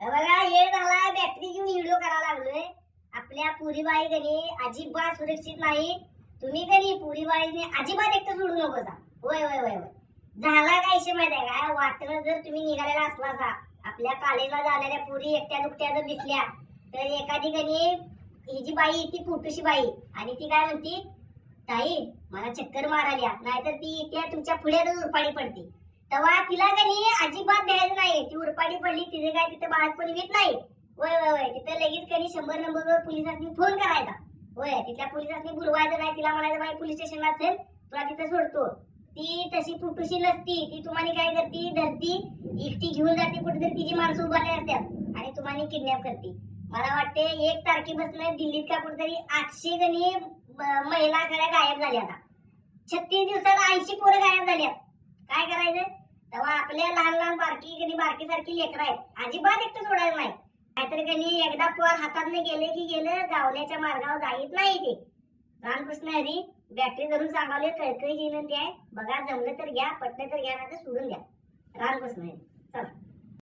बघा हे झाला बॅटरी घेऊन व्हिडिओ करायला लागलोय. आपल्या पुरीबाई गणी अजिबात सुरक्षित नाही तुम्ही गणी पुरीबाईने अजिबात एकटं सोडू नको जा होय होय होय होय. झाला काय विषय माहिती आहे का? वाटणं जर तुम्ही निघालेला असला जा आपल्या कॉलेजला जाणाऱ्या पुरी एकट्या दुकट्या जर दिसल्या तर एखादी गणी ही जी बाई ती पोटूशी बाई. आणि ती काय म्हणती? ताई मला चक्कर माराल्या नाहीतर ती त्या तुमच्या पुढ्यातच उरपाडी पडते. तेव्हा तिला गणी अजिबात द्यायचं पडली तिथे काय तिथे बाळपण येत नाही. वय वय वय तिथे लगेच कधी शंभर नंबरवर पोलिसांनी फोन करायचा. वय तिथल्या पोलिसांनी बुलवायचं नाही तिला म्हणायचं बाई पोलीस स्टेशनला असेल तुला तिथे सोडतो. ती तशी फुटूशी नसती ती तुम्हाला काय करते धरती एकटी घेऊन जाते कुठेतरी तिची माणसं उभारले असतात आणि तुम्हाला किडनॅप करते. मला वाटते एक तारखेपासून दिल्लीत का कुठेतरी आठशे गणी महिला सगळ्या गायब झाल्या आता. छत्तीस दिवसात ऐंशी पोरं गायब झाल्यात. काय करायचं? तेव्हा आपल्या लहान लहान बारकी कधी बारकी सारखी आहेत. अजिबात एकटं सोडायचं नाही. काहीतरी कधी एकदा पोर हातात गेले की गेलं गावण्याच्या मार्गावर जाईत नाही ते. रामकृष्ण हरी बॅटरी धरून सांगावले कळकळी विनंती आहे. बघा जमलं तर घ्या पटलं तर घ्या नाही तर सोडून द्या.